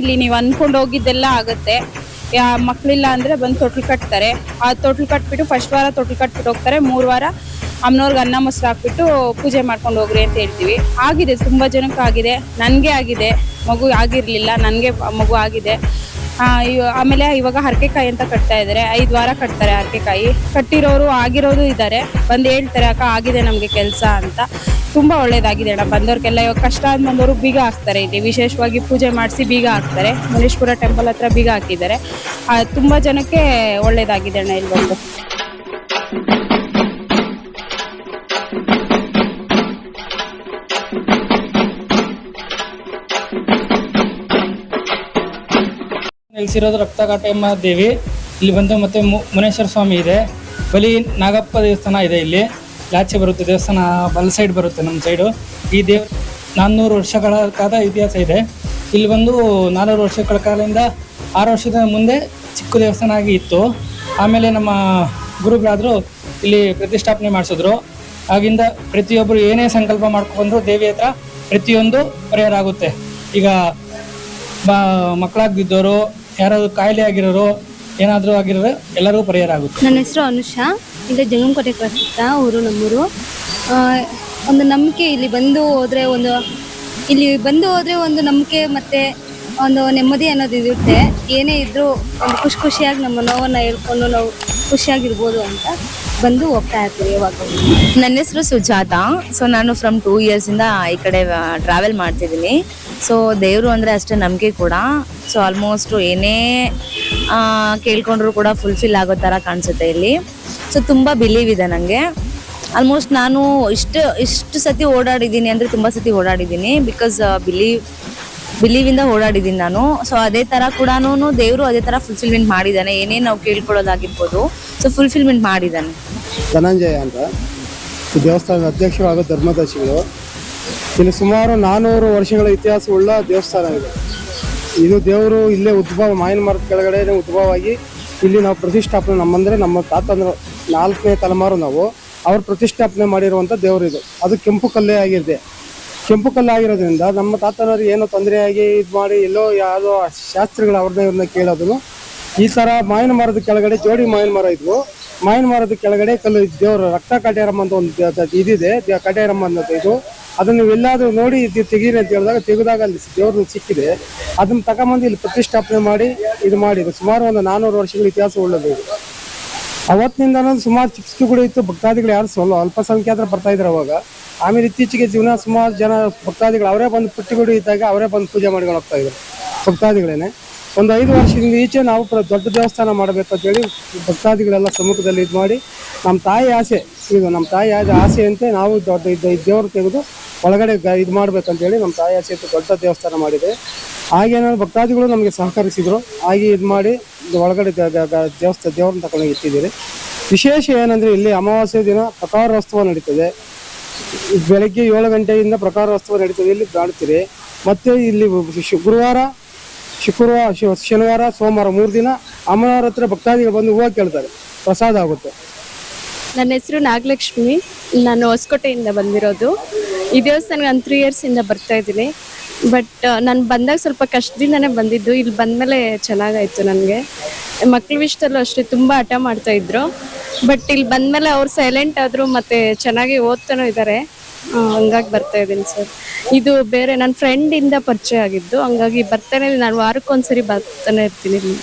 ಇಲ್ಲಿ ನೀವು ಅನ್ಕೊಂಡು ಹೋಗಿದ್ದೆಲ್ಲ ಆಗುತ್ತೆ. ಯಾ ಮಕ್ಕಳಿಲ್ಲ ಅಂದ್ರೆ ಬಂದು ತೊಟ್ಲು ಕಟ್ತಾರೆ. ಆ ತೊಟ್ಲು ಕಟ್ಬಿಟ್ಟು ಫಸ್ಟ್ ವಾರ ತೊಟ್ಲು ಕಟ್ಬಿಟ್ಟು ಹೋಗ್ತಾರೆ. ಮೂರು ವಾರ ಅಮ್ಮನವ್ರಿಗೆ ಅನ್ನ ಮೊಸರು ಹಾಕ್ಬಿಟ್ಟು ಪೂಜೆ ಮಾಡ್ಕೊಂಡು ಹೋಗ್ರಿ ಅಂತ ಹೇಳ್ತೀವಿ. ಆಗಿದೆ, ತುಂಬಾ ಜನಕ್ಕೆ ಆಗಿದೆ. ನನಗೆ ಆಗಿದೆ. ಮಗು ಆಗಿರಲಿಲ್ಲ, ನನಗೆ ಮಗು ಆಗಿದೆ. ಆಮೇಲೆ ಇವಾಗ ಹರಕೆಕಾಯಿ ಅಂತ ಕಟ್ತಾ ಇದ್ದಾರೆ ಐದು ವಾರ ಕಟ್ತಾರೆ ಹರಕೆಕಾಯಿ. ಕಟ್ಟಿರೋರು ಆಗಿರೋರು ಇದ್ದಾರೆ ಬಂದು ಹೇಳ್ತಾರೆ, ಅಕ್ಕ, ಆಗಿದೆ ನಮಗೆ ಕೆಲಸ ಅಂತ. ತುಂಬಾ ಒಳ್ಳೇದಾಗಿದೆ ಅಣ್ಣ. ಬಂದವ್ರಿಗೆಲ್ಲ ಇವಾಗ ಕಷ್ಟ ಅಂತ ಬಂದವರು ಬೀಗ ಹಾಕ್ತಾರೆ ಇಲ್ಲಿ. ವಿಶೇಷವಾಗಿ ಪೂಜೆ ಮಾಡಿಸಿ ಬೀಗ ಹಾಕ್ತಾರೆ. ಮುನೇಶ್ಪುರ ಟೆಂಪಲ್ ಹತ್ರ ಬೀಗ ಹಾಕಿದ್ದಾರೆ. ತುಂಬಾ ಜನಕ್ಕೆ ಒಳ್ಳೇದಾಗಿದೆ ಅಣ್ಣ ಇಲ್ಲಿ ಬಂದು ನೆಲೆಸಿರೋದು ರಕ್ತಘಾಟಮ್ಮ ದೇವಿ. ಇಲ್ಲಿ ಬಂದು ಮತ್ತೆ ಮುನೇಶ್ವರ ಸ್ವಾಮಿ ಇದೆ. ಬಲಿ ನಾಗಪ್ಪ ದೇವಸ್ಥಾನ ಇದೆ ಇಲ್ಲಿ. ಯಾಚೆ ಬರುತ್ತೆ, ದೇವಸ್ಥಾನ ಬಲ ಸೈಡ್ ಬರುತ್ತೆ ನಮ್ಮ ಸೈಡು ಈ ದೇವ್, ನಾನ್ನೂರು ವರ್ಷಗಳ ಕಾಲ ಇತಿಹಾಸ ಇದೆ. ಇಲ್ಲಿ ಬಂದು ನಾನ್ನೂರು ವರ್ಷಗಳ ಕಾಲದಿಂದ ಆರು ವರ್ಷದ ಮುಂದೆ ಚಿಕ್ಕ ದೇವಸ್ಥಾನ ಆಗಿ ಇತ್ತು. ಆಮೇಲೆ ನಮ್ಮ ಗುರುಗಳಾದರು ಇಲ್ಲಿ ಪ್ರತಿಷ್ಠಾಪನೆ ಮಾಡಿಸಿದ್ರು. ಆಗಿಂದ ಪ್ರತಿಯೊಬ್ಬರು ಏನೇ ಸಂಕಲ್ಪ ಮಾಡ್ಕೊಂಡ್ರು ದೇವಿ ಹತ್ರ ಪ್ರತಿಯೊಂದು ಪರಿಹಾರ ಆಗುತ್ತೆ. ಈಗ ಬ ಮಕ್ಕಳಾಗ್ದಿದ್ದವರು ಯಾರಾದ್ರು ಕಾಯಿಲೆ ಆಗಿರೋರು, ಏನಾದರೂ ಆಗಿರೋ ಎಲ್ಲರಿಗೂ ಪರಿಹಾರ ಆಗುತ್ತೆ. ನನ್ನ ಹೆಸರು ಅನುಷಾ. ಇಲ್ಲಿ ಜಂಗಮಕೋಟೆ ಪ್ರಸಿದ್ಧ ಊರು ನಮ್ಮೂರು. ಒಂದು ನಂಬಿಕೆ ಇಲ್ಲಿ ಬಂದು ಹೋದರೆ ಒಂದು, ಇಲ್ಲಿ ಬಂದು ಹೋದರೆ ಒಂದು ನಂಬಿಕೆ ಮತ್ತೆ ಒಂದು ನೆಮ್ಮದಿ ಅನ್ನೋದು ಇರುತ್ತೆ. ಏನೇ ಇದ್ರೂ ಒಂದು ಖುಷಿ ಖುಷಿಯಾಗಿ ನಮ್ಮ ನೋವನ್ನು ಹೇಳ್ಕೊಂಡು ನಾವು ಖುಷಿಯಾಗಿರ್ಬೋದು ಅಂತ ಬಂದು ಹೋಗ್ತಾ ಇರ್ತೀವಿ ಇವಾಗ ನನ್ನ ಹೆಸರು ಸುಜಾತ. ಸೊ ನಾನು ಫ್ರಮ್ ಟೂ ಇಯರ್ಸಿಂದ ಈ ಕಡೆ ಟ್ರಾವೆಲ್ ಮಾಡ್ತಿದ್ದೀನಿ. ಸೊ ದೇವರು ಅಂದರೆ ಅಷ್ಟೇ ನಮಗೆ ಕೂಡ. ಸೊ ಆಲ್ಮೋಸ್ಟು ಏನೇ ಕೇಳ್ಕೊಂಡ್ರು ಕೂಡ ಫುಲ್ಫಿಲ್ ಆಗೋ ಥರ ಕಾಣಿಸುತ್ತೆ ಇಲ್ಲಿ. ಸೊ ತುಂಬ ಬಿಲೀವ್ ಇದೆ ನನಗೆ ಆಲ್ಮೋಸ್ಟ್ ನಾನು ಇಷ್ಟು ಇಷ್ಟು ಸತಿ ಓಡಾಡಿದ್ದೀನಿ ಅಂದರೆ ತುಂಬ ಸತಿ ಓಡಾಡಿದ್ದೀನಿ. ಬಿಕಾಸ್ ಬಿಲೀವ್ ಬಿಲೀವಿಂದ ಓಡಾಡಿದೀನಿ ನಾನು. ಸೊ ಅದೇ ತರ ಕೂಡ ದೇವರು ಅದೇ ತರ ಫುಲ್ಫಿಲ್ಮೆಂಟ್ ಮಾಡಿದ್ದಾನೆ. ಏನೇನು ನಾವು ಕೇಳ್ಕೊಳ್ಳೋದಾಗಿರ್ಬೋದು. ಸೊ ಫುಲ್ಫಿಲ್ಮೆಂಟ್ ಮಾಡಿದ್ದಾನೆ. ಧನಂಜಯ ಅಂತ. ದೇವಸ್ಥಾನದ ಅಧ್ಯಕ್ಷರು ಹಾಗೂ ಧರ್ಮದರ್ಶಿಗಳು. ಇಲ್ಲಿ ಸುಮಾರು ನಾನ್ನೂರು ವರ್ಷಗಳ ಇತಿಹಾಸವುಳ್ಳ ದೇವಸ್ಥಾನ ಇದೆ. ಇದು ದೇವರು ಇಲ್ಲೇ ಉದ್ಭವ ಮಾವಿನ ಮರದ ಕೆಳಗಡೆ ಉದ್ಭವ ಆಗಿ ಇಲ್ಲಿ ನಾವು ಪ್ರತಿಷ್ಠಾಪನೆ ನಮ್ಮಂದ್ರೆ ನಮ್ಮ ತಾತಂದ್ರ ನಾಲ್ಕನೇ ತಲೆಮಾರು ನಾವು. ಅವ್ರು ಪ್ರತಿಷ್ಠಾಪನೆ ಮಾಡಿರುವಂಥ ದೇವರು ಇದು. ಅದು ಕೆಂಪು ಕಲ್ಲೇ ಆಗಿದೆ ಕೆಂಪು ಕಲ್ಲಾಗಿರೋದ್ರಿಂದ ನಮ್ಮ ತಾತನವ್ರಿಗೆ ಏನೋ ತೊಂದರೆ ಆಗಿ ಇದು ಮಾಡಿ ಎಲ್ಲೋ ಯಾವುದೋ ಶಾಸ್ತ್ರಿಗಳು ಅವ್ರನ್ನ ಇವ್ರನ್ನ ಕೇಳೋದು ಈ ಥರ ಮಾವಿನ ಮರದ ಕೆಳಗಡೆ ಜೋಡಿ ಮಾವಿನ ಮರ ಇದ್ವು. ಮಾವಿನ ಮರದ ಕೆಳಗಡೆ ಕಲ್ಲು ದೇವರು ರಕ್ತ ಕಟ್ಯಾರಮ್ಮ ಅಂತ ಒಂದು ಇದಿದೆ. ಕಟ್ಯಾರಮ್ಮ ಅನ್ನೋದು ಇದು. ಅದನ್ನು ಎಲ್ಲಾದ್ರೂ ನೋಡಿ ತೆಗೀರಿ ಅಂತ ಹೇಳಿದಾಗ ತೆಗೆದಾಗ ಅಲ್ಲಿ ದೇವ್ರನ್ನ ಸಿಕ್ಕಿದೆ. ಅದನ್ನ ತಗೊಂಬಂದು ಇಲ್ಲಿ ಪ್ರತಿಷ್ಠಾಪನೆ ಮಾಡಿ ಇದು ಮಾಡಿದ್ರು. ಸುಮಾರು ಒಂದು ನಾನ್ನೂರು ವರ್ಷಗಳ ಇತಿಹಾಸ ಉಳ್ಳದು ಅವತ್ತಿನಿಂದ ಸುಮಾರು ಕೂಡ ಇತ್ತು, ಭಕ್ತಾದಿಗಳು ಯಾರು ಸ್ವಲ್ಪ ಅಲ್ಪಸಂಖ್ಯಾತರು ಬರ್ತಾ ಇದ್ರು ಅವಾಗ. ಆಮೇಲೆ ಇತ್ತೀಚೆಗೆ ಜೀವನ ಸುಮಾರು ಜನ ಭಕ್ತಾದಿಗಳು ಅವರೇ ಬಂದು ಪುಟ್ಟಿ ಗುಡಿ ಇದ್ದಾಗ ಅವರೇ ಬಂದು ಪೂಜೆ ಮಾಡ್ಕೊಂಡು ಹೋಗ್ತಾ ಇದ್ರು, ಭಕ್ತಾದಿಗಳೇನೆ. ಒಂದು ಐದು ವರ್ಷದಿಂದ ಈಚೆ ನಾವು ದೊಡ್ಡ ದೇವಸ್ಥಾನ ಮಾಡಬೇಕು ಅಂತೇಳಿ ಭಕ್ತಾದಿಗಳೆಲ್ಲ ಸಮ್ಮುಖದಲ್ಲಿ ಇದು ಮಾಡಿ ನಮ್ಮ ತಾಯಿ ಆಸೆ, ಇದು ನಮ್ಮ ತಾಯಿ ಆಸೆಯಂತೆ ನಾವು ದೊಡ್ಡ ಇದ್ದ ದೇವರು ತೆಗೆದು ಒಳಗಡೆ ಇದು ಮಾಡ್ಬೇಕಂತೇಳಿ ನಮ್ಮ ತಾಯಿ ಆಸೆ ಇತ್ತು ದೊಡ್ಡ ದೇವಸ್ಥಾನ ಮಾಡಿದೆ ಹಾಗೇನಾದ್ರು ಭಕ್ತಾದಿಗಳು ನಮಗೆ ಸಹಕರಿಸಿದ್ರು, ಹಾಗೆ ಇದು ಮಾಡಿ ಒಳಗಡೆ ದೇವಸ್ಥಾನ, ದೇವ್ರನ್ನ ತಗೊಂಡೋಗಿ ಇಟ್ಟಿದ್ದೀರಿ. ವಿಶೇಷ ಏನಂದ್ರೆ ಇಲ್ಲಿ ಅಮಾವಾಸ್ಯೆ ದಿನ ಪ್ರಕಾರೋತ್ಸವ ನಡೀತದೆ. ಬೆಳಗ್ಗೆ ಏಳು ಗಂಟೆಯಿಂದ ಪ್ರಕಾರೋತ್ಸವ ನಡೀತದೆ. ಇಲ್ಲಿ ಕಾಣ್ತೀರಿ. ಮತ್ತೆ ಇಲ್ಲಿ ಶುಕ್ರವಾರ ಶುಕ್ರವಾರ ಶನಿವಾರ, ಸೋಮವಾರ ಮೂರು ದಿನ ಅಮ್ಮನವ್ರ ಹತ್ರ ಭಕ್ತಾದಿಗಳು ಬಂದು ಹೂವು ಕೇಳ್ತಾರೆ. ಪ್ರಸಾದ ಆಗುತ್ತೆ. ನನ್ನ ಹೆಸರು ನಾಗಲಕ್ಷ್ಮಿ. ನಾನು ಹೊಸಕೋಟೆಯಿಂದ ಬಂದಿರೋದು. ಈ ದೇವಸ್ಥಾನಕ್ಕೆ ನಾನು ತ್ರೀ ಇಯರ್ಸಿಂದ ಬರ್ತಾ ಇದ್ದೀನಿ. ಬಟ್ ನಾನು ಬಂದಾಗ ಸ್ವಲ್ಪ ಕಷ್ಟದಿಂದನೇ ಬಂದಿದ್ದು. ಇಲ್ಲಿ ಬಂದಮೇಲೆ ಚೆನ್ನಾಗಾಯಿತು ನನಗೆ. ಮಕ್ಳ ವಿಷಯದಲ್ಲೂ ಅಷ್ಟೇ ತುಂಬ ಹಠ ಮಾಡ್ತಾ ಇದ್ರು. ಬಟ್ ಇಲ್ಲಿ ಬಂದಮೇಲೆ ಅವ್ರು ಸೈಲೆಂಟ್ ಆದರು ಮತ್ತೆ ಚೆನ್ನಾಗಿ ಓದ್ತಾನೂ ಇದ್ದಾರೆ ಹಂಗಾಗಿ ಬರ್ತಾ ಇದ್ದೀನಿ ಸರ್. ಇದು ಬೇರೆ ನನ್ನ ಫ್ರೆಂಡಿಂದ ಪರಿಚಯ ಆಗಿದ್ದು. ಹಂಗಾಗಿ ಬರ್ತಾನೆ ನಾನು ವಾರಕ್ಕೊಂದ್ಸರಿ ಬರ್ತಾನೆ ಇರ್ತೀನಿ ಇಲ್ಲಿ.